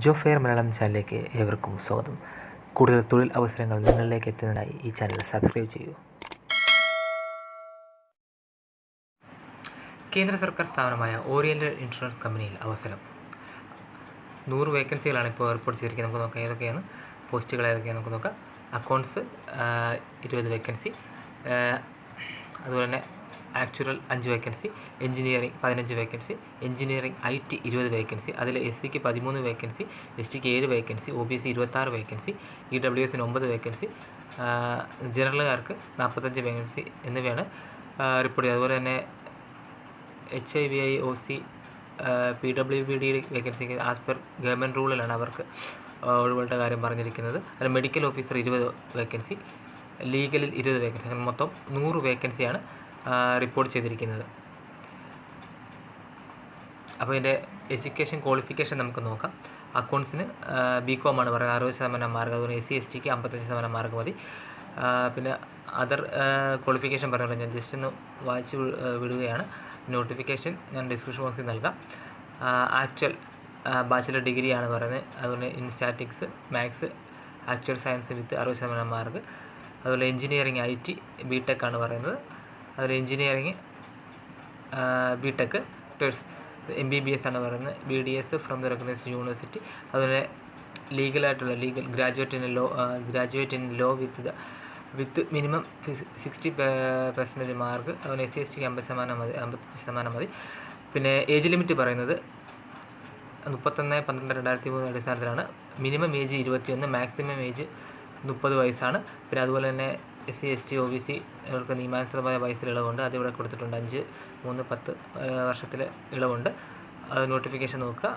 ജോ fair Malayalam ചാനലിലേക്ക് ഏവർക്കും സ്വാഗതം. കൂടുതൽ തൊഴിൽ അവസരങ്ങൾ നിങ്ങളിലേക്ക് എത്തുന്നതിനായി ഈ ചാനൽ സബ്സ്ക്രൈബ് ചെയ്യൂ. കേന്ദ്ര സർക്കാർ സ്ഥാപനമായ ഓറിയന്റൽ ഇൻഷുറൻസ് കമ്പനിയിൽ അവസരം. നൂറ് വേക്കൻസികളാണ് ഇപ്പോൾ റിപ്പോർട്ട് ചെയ്തിരിക്കുന്നത്. നമുക്ക് നോക്കാം ഏതൊക്കെയാണ് പോസ്റ്റുകൾ ഏതൊക്കെയാണ് നമുക്ക് നോക്കാം. അക്കൗണ്ട്സ് ഇരുപത് വേക്കൻസി അതുപോലെ തന്നെ ആക്ച്വറൽ അഞ്ച് വേക്കൻസി എഞ്ചിനീയറിംഗ് പതിനഞ്ച് വേക്കൻസി എഞ്ചിനീയറിംഗ് ഐ ടി ഇരുപത് വേക്കൻസി അതിൽ എസ് സിക്ക് പതിമൂന്ന് വേക്കൻസി എസ് ടിക്ക് ഏഴ് വേക്കൻസി ഒ ബി സി ഇരുപത്താറ് വേക്കൻസി ഇ ഡബ്ല്യു എസിന് ഒമ്പത് വേക്കൻസി ജനറലുകാർക്ക് നാൽപ്പത്തഞ്ച് വേക്കൻസി എന്നിവയാണ് റിപ്പോർട്ട് ചെയ്തത്. അതുപോലെ തന്നെ H I V I O C P W B D vacancy as per government റൂളിലാണ് അവർക്ക് ഒഴിവുകളുടെ കാര്യം പറഞ്ഞിരിക്കുന്നത്. അതിൽ മെഡിക്കൽ ഓഫീസർ ഇരുപത് വേക്കൻസി ലീഗലിൽ ഇരുപത് വേക്കൻസി അങ്ങനെ മൊത്തം നൂറ് വേക്കൻസിയാണ് റിപ്പോർട്ട് ചെയ്തിരിക്കുന്നത്. അപ്പോൾ ഇതിന്റെ എഡ്യൂക്കേഷൻ ക്വാളിഫിക്കേഷൻ നമുക്ക് നോക്കാം. അക്കൗണ്ട്സിന് ബി കോം ആണ് പറയുന്നത്. അറുപത് ശതമാനം മാർക്ക് അതുപോലെ എസ് സി എസ് ടിക്ക് അമ്പത്തഞ്ച് ശതമാനം മാർക്ക് മതി. പിന്നെ അതർ ക്വാളിഫിക്കേഷൻ പറഞ്ഞുകൊണ്ട് ഞാൻ ജസ്റ്റ് ഒന്ന് വായിച്ച് വിടുകയാണ്. നോട്ടിഫിക്കേഷൻ ഞാൻ ഡിസ്ക്രിപ്ഷൻ ബോക്സിൽ നൽകാം. ആക്ച്വൽ ബാച്ചിലർ ഡിഗ്രിയാണ് പറയുന്നത്. അതുപോലെ in statistics maths actuarial science with അറുപത് ശതമാനം മാർക്ക് അതുപോലെ engineering I T B tech ആണ് പറയുന്നത്. അതുപോലെ എൻജിനീയറിങ് ബി ടെക് ടേഴ്സ് എം ബി ബി എസ് ആണ് പറയുന്നത്. B D S from the recognised university അതുപോലെ ലീഗലായിട്ടുള്ള legal graduate in law graduate in law with the with minimum sixty percentage mark അതുപോലെ S C S ടിക്ക് അമ്പത് ശതമാനം മതി അമ്പത്തഞ്ച് ശതമാനം മതി. പിന്നെ ഏജ് ലിമിറ്റ് പറയുന്നത് മുപ്പത്തൊന്ന് പന്ത്രണ്ട് രണ്ടായിരത്തി മൂന്ന് അടിസ്ഥാനത്തിലാണ്. മിനിമം ഏജ് ഇരുപത്തിയൊന്ന് മാക്സിമം ഏജ് മുപ്പത് വയസ്സാണ്. പിന്നെ അതുപോലെ തന്നെ S C S T O B C ഇവർക്ക് നിയമാനുസൃതമായ വയസ്സിൽ ഇളവുണ്ട്. അതിവിടെ കൊടുത്തിട്ടുണ്ട്. അഞ്ച് മൂന്ന് പത്ത് വർഷത്തിലെ ഇളവുണ്ട്. അത് നോട്ടിഫിക്കേഷൻ നോക്കുക.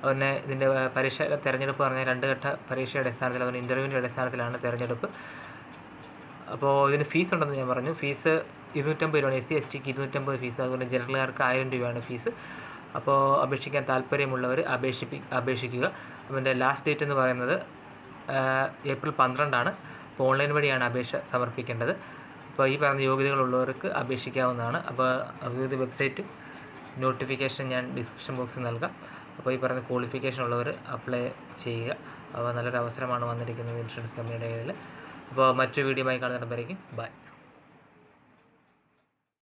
അതുപോലെ ഇതിന്റെ പരീക്ഷ തിരഞ്ഞെടുപ്പ് പറഞ്ഞാൽ രണ്ട് ഘട്ട പരീക്ഷയുടെ അടിസ്ഥാനത്തിൽ അതുപോലെ ഇന്റർവ്യൂവിന്റെ അടിസ്ഥാനത്തിലാണ് തിരഞ്ഞെടുപ്പ്. അപ്പോൾ ഇതിന് ഫീസ് ഉണ്ടെന്ന് ഞാൻ പറഞ്ഞു. ഫീസ് ഇരുന്നൂറ്റമ്പത് രൂപയാണ്. എസ് സി എസ് ടിക്ക് ഇരുന്നൂറ്റമ്പത് ഫീസ്. അതുപോലെ ജനറലുകാർക്ക് ആയിരം രൂപയാണ് ഫീസ്. അപ്പോൾ അപേക്ഷിക്കാൻ താല്പര്യമുള്ളവർ അപേക്ഷിപ്പി അപേക്ഷിക്കുക. അതിന്റെ ലാസ്റ്റ് ഡേറ്റ് എന്ന് പറയുന്നത് ഏപ്രിൽ പന്ത്രണ്ടാണ്. അപ്പോൾ ഓൺലൈൻ വഴിയാണ് അപേക്ഷ സമർപ്പിക്കേണ്ടത്. അപ്പോൾ ഈ പറഞ്ഞ യോഗ്യതകളുള്ളവർക്ക് അപേക്ഷിക്കാവുന്നതാണ്. അപ്പോൾ അഭിവൃദ്ധി വെബ്സൈറ്റും നോട്ടിഫിക്കേഷൻ ഞാൻ ഡിസ്ക്രിപ്ഷൻ ബോക്സിൽ നൽകാം. അപ്പോൾ ഈ പറഞ്ഞ ക്വാളിഫിക്കേഷൻ ഉള്ളവർ അപ്ലൈ ചെയ്യുക. അപ്പോൾ നല്ലൊരു അവസരമാണ് വന്നിരിക്കുന്നത് ഇൻഷുറൻസ് കമ്പനിയുടെ കയ്യിൽ അപ്പോൾ മറ്റൊരു വീഡിയോ ആയി കാണുന്നവരേക്കും ബൈ.